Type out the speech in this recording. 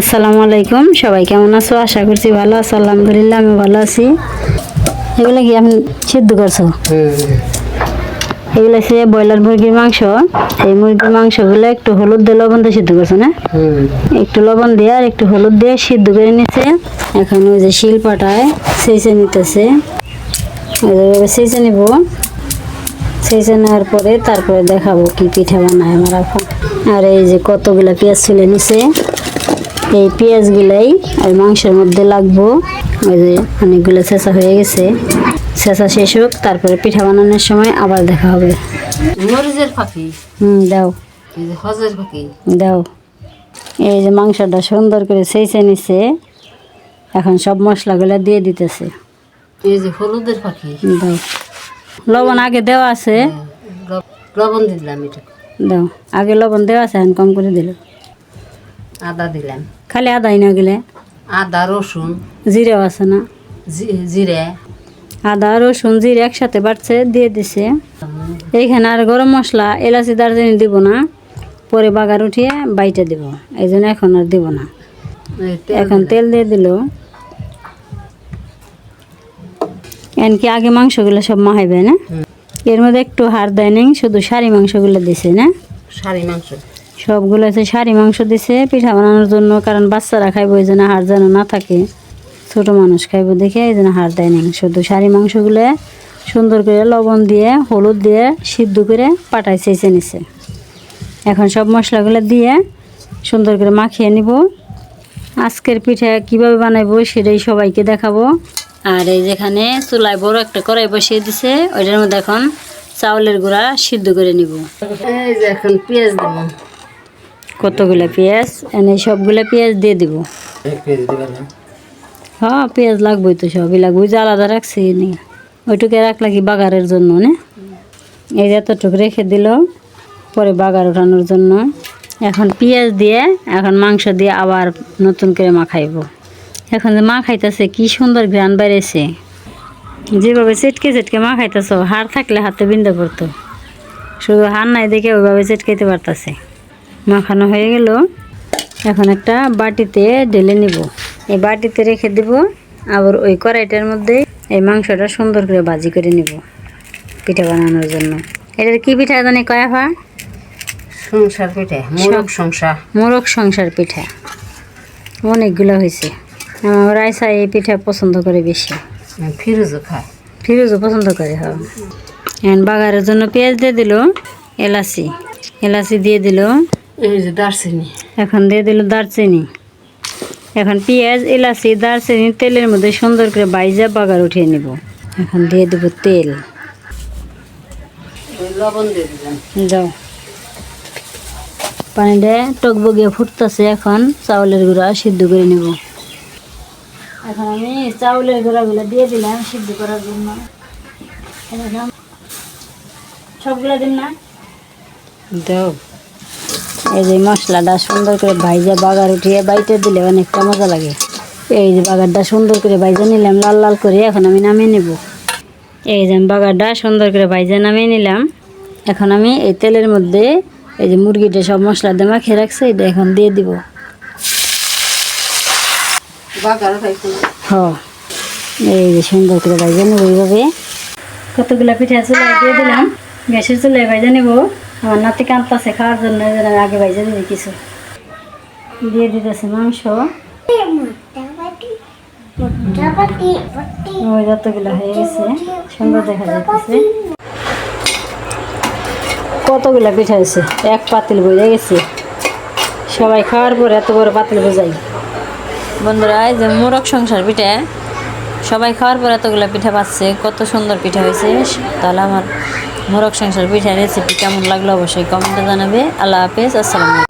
আসসালামু আলাইকুম। সবাই কেমন আছো? আশা করছি ভালো আছো। আলহামদুলিল্লাহ, আমি ভালো আছি। এগুলো কি আমি সিদ্ধ করছ? এগুলো সে ব্রয়লার মুরগির মাংস। এই মুরগির মাংসগুলো একটু হলুদ দিয়ে লবণ দিয়ে সিদ্ধ করছ না? একটু লবণ দিয়ে আর একটু হলুদ দিয়ে সিদ্ধ করে নিচ্ছে। এখন ওই যে শিলপাটায় সেচে নিতেছে। সেচে নিব। সেচে নেওয়ার পরে তারপরে দেখাবো কি পিঠা বানায় আমার এখন আর এই যে কতগুলো পেঁয়াজ ছুলে নিছে এই পেঁয়াজগুলাই আর মাংসের মধ্যে লাগবো। ওই যে অনেকগুলো ছেঁচা হয়ে গেছে। ছেঁচা শেষ হোক তারপরে পিঠা বানানোর সময় আবার দেখা হবে। মরিচের পাখি হুম দাও। হজের পাখি দাও। এই যে মাংসটা সুন্দর করে সেচে নিছে এখন সব মশলাগুলো দিয়ে দিতেছে। এই যে হলুদের পাখি দাও। লবণ আগে দেওয়া আছে। লবণ দিলাম এটা দাও। আগে লবণ দেওয়া আছে এখন কম করে দিল। আদা দিলাম খালি আদাই না গেলে? আদা রসুন। জিরেও আছে না? জিরে। আদা রসুন জিরে একসাথে বাড়ছে দিয়ে দিছে। এইখানে আর গরম মশলা এলাচি দারচিনি দিব না। পরে বাগার উঠিয়ে বাইটে দিব। এই জন্য এখন আর দিব না। এখন তেল দিয়ে দিল। এনকি আগে মাংসগুলো সব মাহাইবে না? এর মধ্যে একটু হাড় দেয় নাই শুধু সারি মাংসগুলো দিছে না? শাড়ি মাংস। সবগুলো আছে সারি মাংস দিছে, পিঠা বানানোর জন্য, কারণ বাচ্চারা খাইবো এই জন্য হাড় যেন না থাকে। ছোট মানুষ খাইবো দেখে এই জন্য হাড় দেয় নাই। শুধু শাড়ি মাংসগুলো সুন্দর করে লবণ দিয়ে, হলুদ দিয়ে সিদ্ধ করে পাটায় চেঁচে নিছে। এখন সব মশলাগুলো দিয়ে সুন্দর করে মাখিয়ে নিব। আজকের পিঠা কীভাবে বানাইবো সেটাই সবাইকে দেখাবো। আর এই যেখানে চুলায় বড় একটা কড়াই বসিয়ে দিছে, ওইটার মধ্যে এখন চাউলের গুঁড়া সিদ্ধ করে নিব। এই যে এখন পেঁয়াজ দেব কতগুলো পেঁয়াজ? এনে সবগুলো পেঁয়াজ দিয়ে দিব। হ্যাঁ পেঁয়াজ লাগবেই তো সবই লাগবে। যে আলাদা রাখছি নি ওইটুকু রাখলা কি বাগারের জন্য না? এই এতটুকু রেখে দিল পরে বাগার ওঠানোর জন্য। এখন পেঁয়াজ দিয়ে এখন মাংস দিয়ে আবার নতুন করে মাখাইব। এখন যে মা খাইতেছে কি সুন্দর ঘ্রাণ বেড়েছে। যেভাবে চেটকে চেটকে মা খাইতেছ হাড় থাকলে হাতে বিন্দা পড়তো। শুধু হাড় নাই দেখে ওইভাবে চেটকাইতে পারতাছে। মাখানো হয়ে গেল। এখন একটা বাটিতে ঢেলে নিব। এই বাটিতে রেখে দিব। আবার ওই কড়াইটার মধ্যে এই মাংসটা সুন্দর করে ভাজি করে নিব পিঠা বানানোর জন্য। এটার কি পিঠা জানি কয়াফা সংসার পিঠে মোরগ সংসার। মোরগ সংসার পিঠা। অনেকগুলো হয়েছে। আমার রাইসা এই পিঠা পছন্দ করে বেশি। ফিরোজও খায়। ফিরোজও পছন্দ করে হ্যাঁ। এখন বাগারের জন্য পেঁয়াজ দিয়ে দিল এলাচি। এলাচি দিয়ে দিল এই যে দারচিনি। এখন দিয়ে দিল দারচিনি। এখন পেঁয়াজ এলাচি দারচিনি তেলের মধ্যে সুন্দর করে বাইজা বাগার উঠিয়ে নিব। এখন দিয়ে দেব তেল। লবণ দিয়ে দিলাম। যাও। পানিটা টকবগিয়ে ফুটতেছে এখন চাউলের গুঁড়া সিদ্ধ করে নিব। এখন আমি চাউলের গুঁড়াগুলো দিয়ে দিলাম সিদ্ধ করার জন্য। সবগুলো দিন না? দাও এই যে মশলাটা সুন্দর করে ভাইজা বাগার উঠিয়ে বাইটে দিলে অনেকটা মজা লাগে। এই যে বাগারটা সুন্দর করে ভাইজা নিলাম লাল লাল করে এখন আমি নামিয়ে নেব। এই যে বাগারটা সুন্দর করে ভাইজা নামিয়ে নিলাম। এখন আমি এই তেলের মধ্যে এই যে মুরগিটা সব মশলা দিয়ে মাখিয়ে রাখছে এটা এখন দিয়ে দিব। হ। এই যে সুন্দর করে ভাইজা নেব এইভাবে। কতগুলো পিঠা চুলায় দিয়ে দিলাম। গ্যাসের চুলায় ভাইজা নেব। আমার নাতি কাঁদতেছে, খাওয়ার জন্য আগে ভাইজা দিবি কিছু। দিয়ে দিতেছে মাংস। ওই যতগুলো হয়ে গেছে সুন্দর দেখা কতগুলো পিঠা হয়েছে? এক পাতিল বোঝা গেছে। সবাই খাওয়ার পর এত বড় পাতিল বোঝাই। বন্ধুরা, এই যে মোরগ সংসার পিঠা, সবাই খাওয়ার পর এতগুলো পিঠা পাচ্ছে, কত সুন্দর পিঠা হয়েছে। তাহলে আমার মোরগ সংসার পিঠা রেসিপি কেমন লাগল অবশ্যই কমেন্টে জানাবে। আল্লাহ হাফেজ আসসালামু